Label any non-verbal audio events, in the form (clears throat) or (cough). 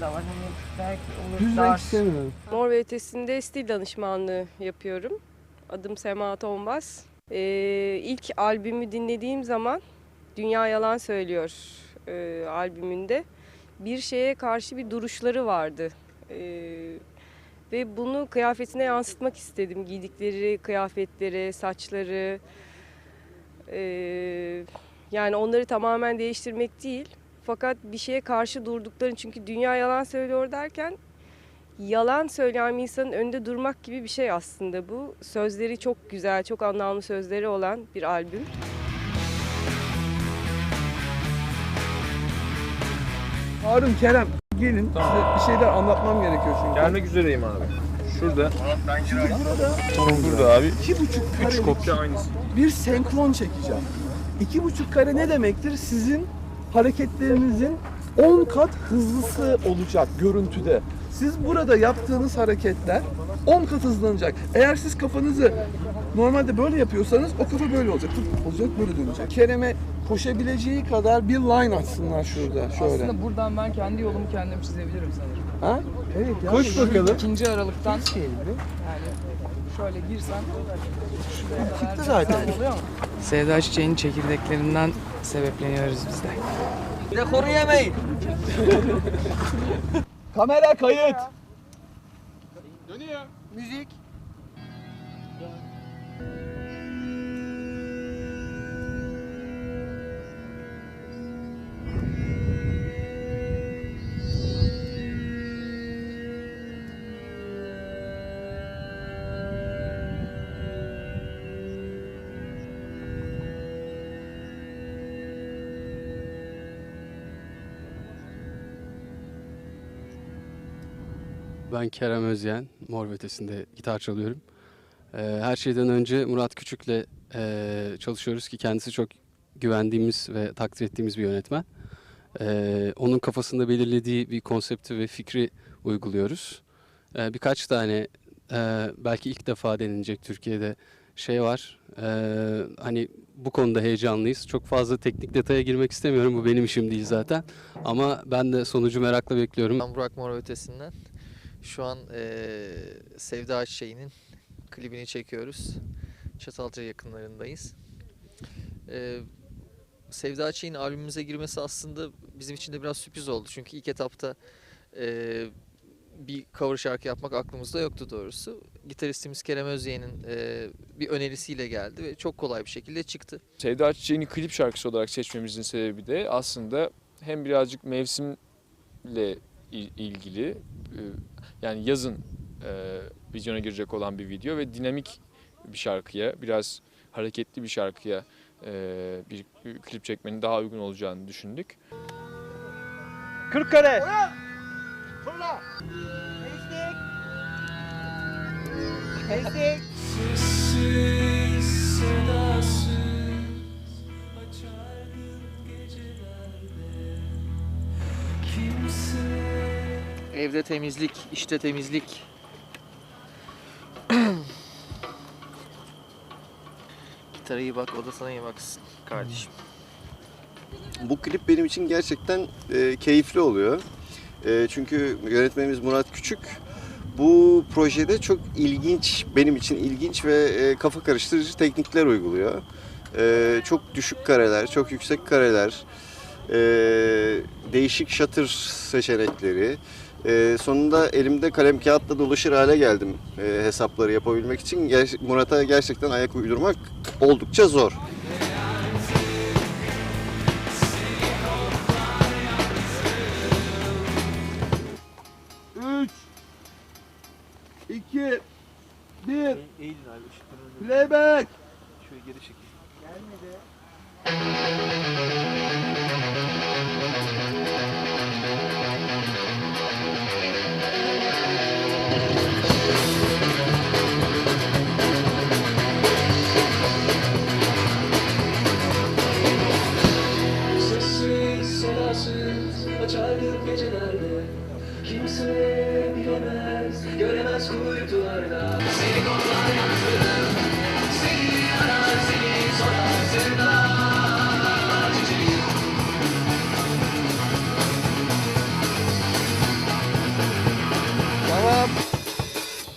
da var. Hani belki olur Düzmek dar. istemiyorum. Mor ve Ötesi'nde stil danışmanlığı yapıyorum. Adım Sema Tombaz. Ee, ilk albümü dinlediğim zaman Dünya Yalan Söylüyor e, albümünde bir şeye karşı bir duruşları vardı. Ee, ve bunu kıyafetine yansıtmak istedim. Giydikleri kıyafetleri, saçları. Ee, yani onları tamamen değiştirmek değil. Fakat bir şeye karşı durduklarını çünkü dünya yalan söylüyor derken yalan söyleyen bir insanın önünde durmak gibi bir şey aslında bu. Sözleri çok güzel, çok anlamlı sözleri olan bir albüm. Harun, Kerem gelin size bir şeyler anlatmam gerekiyor çünkü. Gelmek üzereyim abi. Şurada. Şimdi burada Burada abi. iki buçuk Üç karelik kopya aynısı. bir senkron çekeceğim. İki buçuk kare ne demektir? Sizin hareketlerinizin 10 kat hızlısı olacak görüntüde. Siz burada yaptığınız hareketler 10 kat hızlanacak. Eğer siz kafanızı normalde böyle yapıyorsanız o kafa böyle olacak. Tıp olacak böyle dönecek. Kerem'e koşabileceği kadar bir line açsınlar şurada şöyle. Aslında buradan ben kendi yolumu kendim çizebilirim sanırım. Ha? Evet ya. Koş bakalım. İkinci Aralık'tan yani şöyle girsen şuraya kadar Çıktı zaten. oluyor? Sevda çiçeğinin çekirdeklerinden sebepleniyoruz biz de. Kamera kayıt. Ben Kerem Özyen, Mor Ötesi'nde gitar çalıyorum. Ee, her şeyden önce Murat Küçük'le e, çalışıyoruz ki kendisi çok güvendiğimiz ve takdir ettiğimiz bir yönetmen. Ee, onun kafasında belirlediği bir konsepti ve fikri uyguluyoruz. Ee, birkaç tane e, belki ilk defa denilecek Türkiye'de şey var. Ee, hani bu konuda heyecanlıyız. Çok fazla teknik detaya girmek istemiyorum. Bu benim işim değil zaten. Ama ben de sonucu merakla bekliyorum. Ben Burak Mor Ötesi'nden. Şu an eee Sevda Çiçeği'nin klibini çekiyoruz. Çatalca yakınlarındayız. Eee Sevda Çiçeği'nin albümümüze girmesi aslında bizim için de biraz sürpriz oldu. Çünkü ilk etapta eee, bir cover şarkı yapmak aklımızda yoktu doğrusu. Gitaristimiz Kerem Özyeğin'in eee, bir önerisiyle geldi ve çok kolay bir şekilde çıktı. Sevda Çiçeği'ni klip şarkısı olarak seçmemizin sebebi de aslında hem birazcık mevsimle il- ilgili e, yani yazın e, vizyona girecek olan bir video ve dinamik bir şarkıya biraz hareketli bir şarkıya e, bir, bir klip çekmenin daha uygun olacağını düşündük. Kırıkkale. Evde temizlik, işte temizlik. (clears throat) Gitara iyi bak, o da sana iyi baksın kardeşim. Bu klip benim için gerçekten e, keyifli oluyor. E, çünkü yönetmenimiz Murat Küçük bu projede çok ilginç, benim için ilginç ve e, kafa karıştırıcı teknikler uyguluyor. E, çok düşük kareler, çok yüksek kareler, e, değişik shutter seçenekleri. E, sonunda elimde kalem kağıtla dolaşır hale geldim e, hesapları yapabilmek için. Ger- Murat'a gerçekten ayak uydurmak oldukça zor. Üç, iki, bir. Playback. kenarlarda Kimse bilemez, göremez kuytularda. Seni kollar yansıdım, seni arar, seni